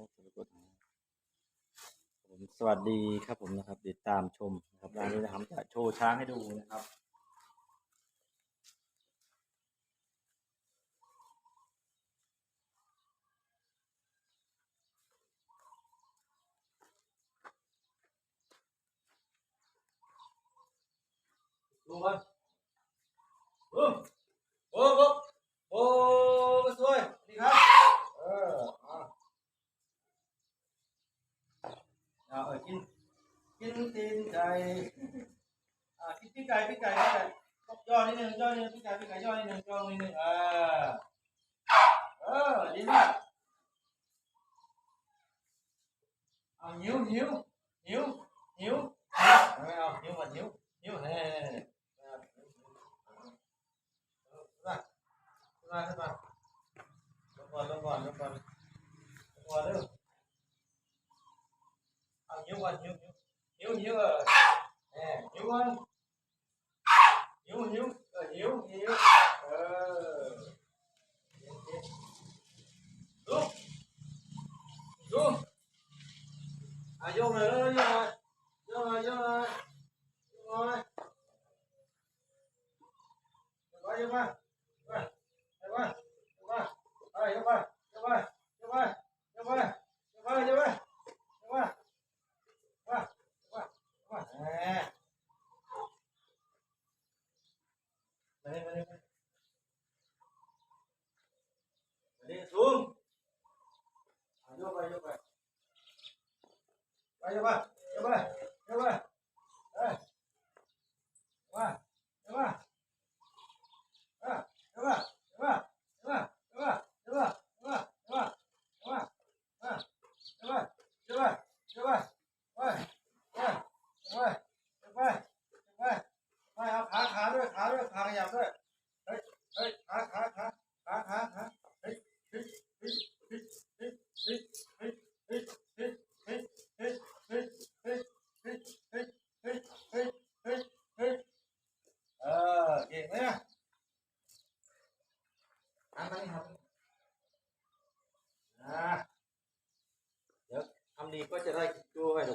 กดผมสวัสดีครับผมนะครับ ติดตามชมนะครับร้านนี้นะครับจะโชว์ช้างให้ดูนะครับลงมา กินกินตีนไก่อ่ากินพี่ไก่พี่ไก่พี่ไก่ย่อนิดนึงย่อนิดนึงพี่ไก่พี่ไก่ย่อนิดนึงย่อนิดนึงอ่าเออดีมากเอานิ้วนิ้วนิ้วนิ้วไม่เอานิ้วมันนิ้วนิ้วเฮ้มาขึ้นมาขึ้นมาลงก่อนลงก่อนลงก่อนลงก่อนเร็ว con nhú nhú nhú ờ nhú con nhú nhú ờ nhú nhú ờ xuống xuống à vô rồi đó đó vô rồi vô rồi vô rồi vô rồi vô rồi Vai, vai, vai, vai, vai, vai, vai, vai, vai, vai, vai. 来，小伙，来，小伙伴，小伙。 ดีก็จะได้กินด้วยลู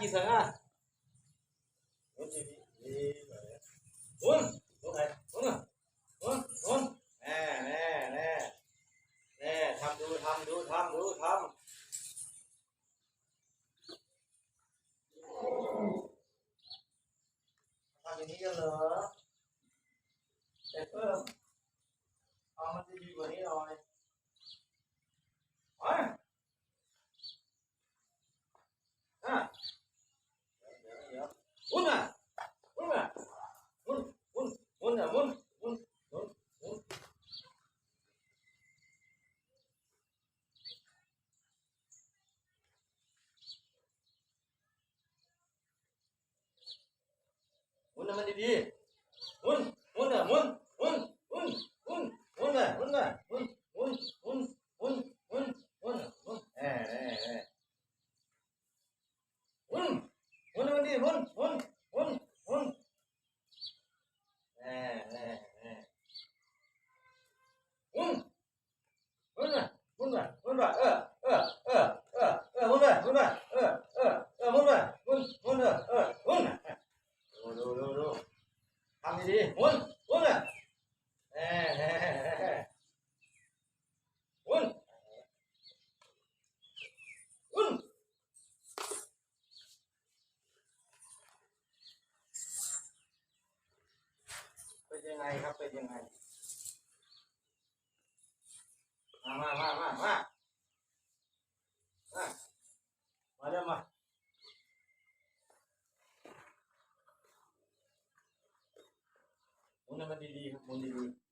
chị sẵn à uống uống này uống à. Uống uống nè nè nè. Nè, thăm đu thăm đu thăm đu thăm. Thăm như thế nữa đẹp không? Ông nó đi đi vừa đi rồi? naman. Mun, mun mun. เป็นยังไงมามามามามามามาเร็วมาหมุนให้มันดีๆครับหมุนดีๆ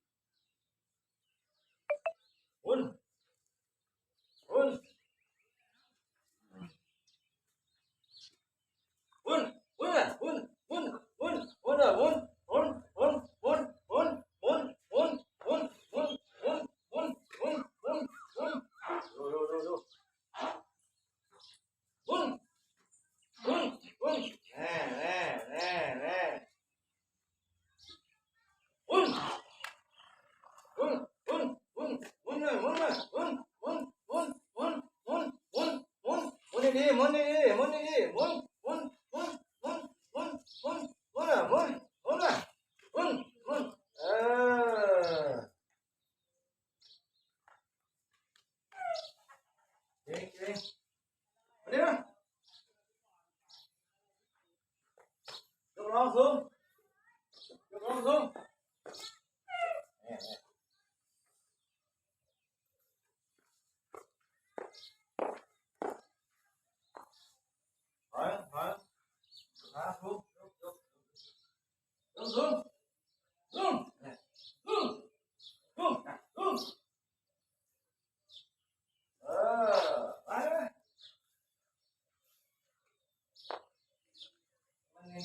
મોની રે મોની રે મોની રે મોની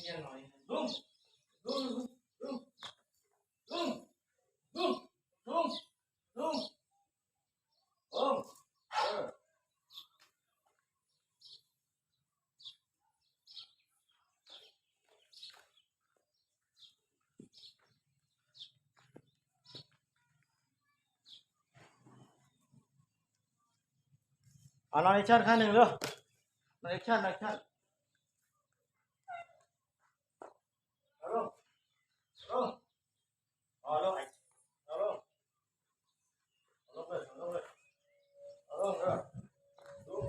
เงียบๆหน่อยสูงสูงสูงสูงสูงสูงสูงสูงเออเอานอนแอคชั่นข้างหนึ่งเร็วนอนแอคชั่นแอคชั่น เอาลง ลงเอาลงเอาลงเอาลงเลยเอาลงเลยเอาลงเลยสูง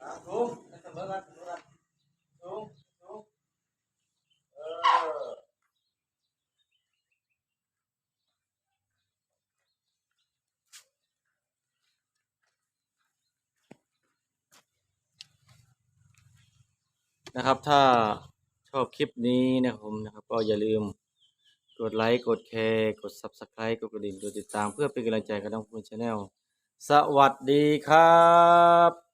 อะสูงเสมอกันเสมอกันสูงสูงเออนะครับถ้าชอบคลิปนี้นะครับผมนะครับ ก็อย่าลืม กดไลค์ กดแชร์ กด Subscribe กดกระดิ่งกดติดตามเพื่อเป็นกำลังใจกับน้องพูนชาแนล สวัสดีครับ